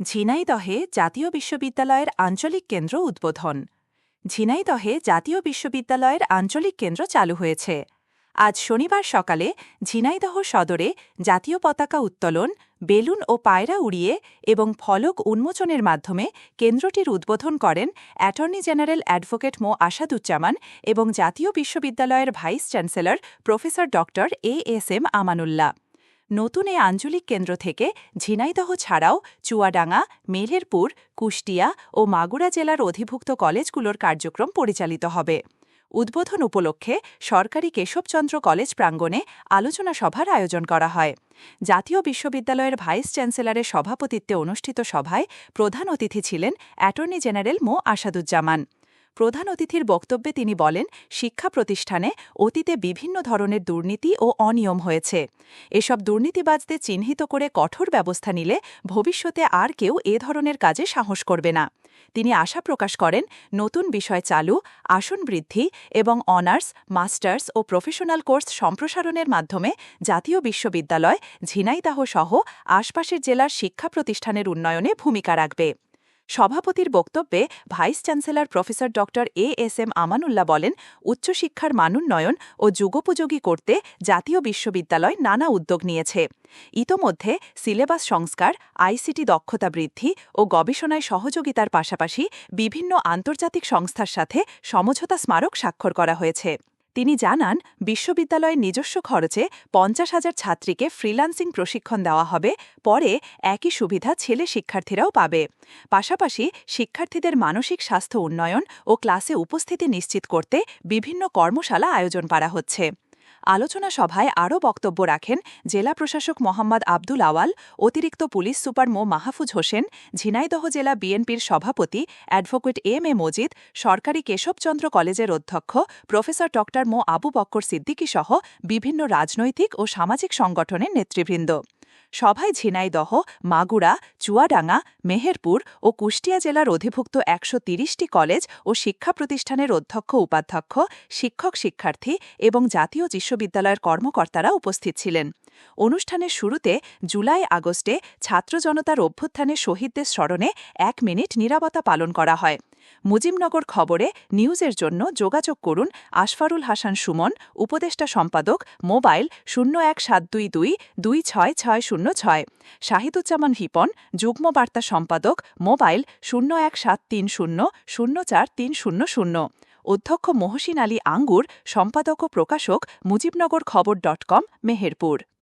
ঝিনাইদহে জাতীয় বিশ্ববিদ্যালয়ের আঞ্চলিক কেন্দ্র উদ্বোধন। ঝিনাইদহে জাতীয় বিশ্ববিদ্যালয়ের আঞ্চলিক কেন্দ্র চালু হয়েছে। আজ শনিবার সকালে ঝিনাইদহ সদরে জাতীয় পতাকা উত্তোলন, বেলুন ও পায়রা উড়িয়ে এবং ফলক উন্মোচনের মাধ্যমে কেন্দ্রটির উদ্বোধন করেন attorney general advocate Md. Asaduzzaman এবং জাতীয় বিশ্ববিদ্যালয়ের vice chancellor professor doctor A S M Amanullah. নতুন এই আঞ্চলিক কেন্দ্র থেকে ঝিনাইদহ ছাড়াও চুয়াডাঙ্গা, মেহেরপুর, কুষ্টিয়া ও মাগুরা জেলার অধিভুক্ত কলেজগুলোর কার্যক্রম পরিচালিত হবে। উদ্বোধন উপলক্ষে সরকারি কেশবচন্দ্র কলেজ প্রাঙ্গণে আলোচনা সভার আয়োজন করা হয়। জাতীয় বিশ্ববিদ্যালয়ের ভাইস চ্যান্সেলরের সভাপতিত্বে অনুষ্ঠিত সভায় প্রধান অতিথি ছিলেন অ্যাটর্নি জেনারেল মো. আসাদুজ্জামান। প্রধান অতিথির বক্তব্যে তিনি বলেন, শিক্ষা প্রতিষ্ঠানে অতীতে বিভিন্ন ধরনের দুর্নীতি ও অনিয়ম হয়েছে। এসব দুর্নীতিবাজদের চিহ্নিত করে কঠোর ব্যবস্থা নিলে ভবিষ্যতে আর কেউ এ ধরনের কাজে সাহস করবে না। তিনি আশা প্রকাশ করেন, নতুন বিষয় চালু, আসন বৃদ্ধি এবং অনার্স, মাস্টার্স ও প্রফেশনাল কোর্স সম্প্রসারণের মাধ্যমে জাতীয় বিশ্ববিদ্যালয়, ঝিনাইদাহ সহ আশপাশের জেলার শিক্ষা প্রতিষ্ঠানের উন্নয়নে ভূমিকা রাখবে। সভাপতির বক্তব্যে ভাইস চ্যান্সেলর প্রফেসর ড এ এস এম আমানুল্লাহ বলেন, উচ্চশিক্ষার মানোন্নয়ন ও যুগোপযোগী করতে জাতীয় বিশ্ববিদ্যালয় নানা উদ্যোগ নিয়েছে। ইতোমধ্যে সিলেবাস সংস্কার, আইসিটি দক্ষতা বৃদ্ধি ও গবেষণায় সহযোগিতার পাশাপাশি বিভিন্ন আন্তর্জাতিক সংস্থার সাথে সমঝোতা স্মারক স্বাক্ষর করা হয়েছে। তিনি জানান, বিশ্ববিদ্যালয়ের নিজস্ব খরচে পঞ্চাশ হাজার ছাত্রীকে ফ্রিলান্সিং প্রশিক্ষণ দেওয়া হবে, পরে একই সুবিধা ছেলে শিক্ষার্থীরাও পাবে। পাশাপাশি শিক্ষার্থীদের মানসিক স্বাস্থ্য উন্নয়ন ও ক্লাসে উপস্থিতি নিশ্চিত করতে বিভিন্ন কর্মশালা আয়োজন করা হচ্ছে। আলোচনা সভায় আরও বক্তব্য রাখেন জেলা প্রশাসক মোহাম্মদ আব্দুল আওয়াল, অতিরিক্ত পুলিশ সুপার মো. মাহফুজ হোসেন, ঝিনাইদহ জেলা বিএনপির সভাপতি অ্যাডভোকেট এম. এ. মজিদ, সরকারি কেশবচন্দ্র কলেজের অধ্যক্ষ প্রফেসর ডক্টর মো. আবু বক্কর সিদ্দিকী সহ বিভিন্ন রাজনৈতিক ও সামাজিক সংগঠনের নেতৃবৃন্দ। সভায় ঝিনাইদহ, মাগুরা, চুয়াডাঙ্গা, মেহেরপুর ও কুষ্টিয়া জেলার অধিভুক্ত একশো তিরিশটি কলেজ ও শিক্ষা প্রতিষ্ঠানের অধ্যক্ষ, উপাধ্যক্ষ, শিক্ষক, শিক্ষার্থী এবং জাতীয় বিশ্ববিদ্যালয়ের কর্মকর্তারা উপস্থিত ছিলেন। অনুষ্ঠানের শুরুতে জুলাই আগস্টে ছাত্র জনতার অভ্যুত্থানে শহীদদের স্মরণে এক মিনিট নিরাপত্তা পালন করা হয়। মুজিবনগর খবরে নিউজের জন্য যোগাযোগ করুন আশফারুল হাসান সুমন, উপদেষ্টা সম্পাদক, মোবাইল শূন্য এক সাত দুই দুই দুই ছয় ছয় শূন্য ছয়। শাহিদুজ্জামান হিপন, যুগ্ম বার্তা সম্পাদক, মোবাইল শূন্য এক সাত তিন শূন্য শূন্য চার তিন শূন্য শূন্য। অধ্যক্ষ মহসিন আলী আঙ্গুর, সম্পাদক ও প্রকাশক মুজিবনগর খবর ডট কম, মেহেরপুর।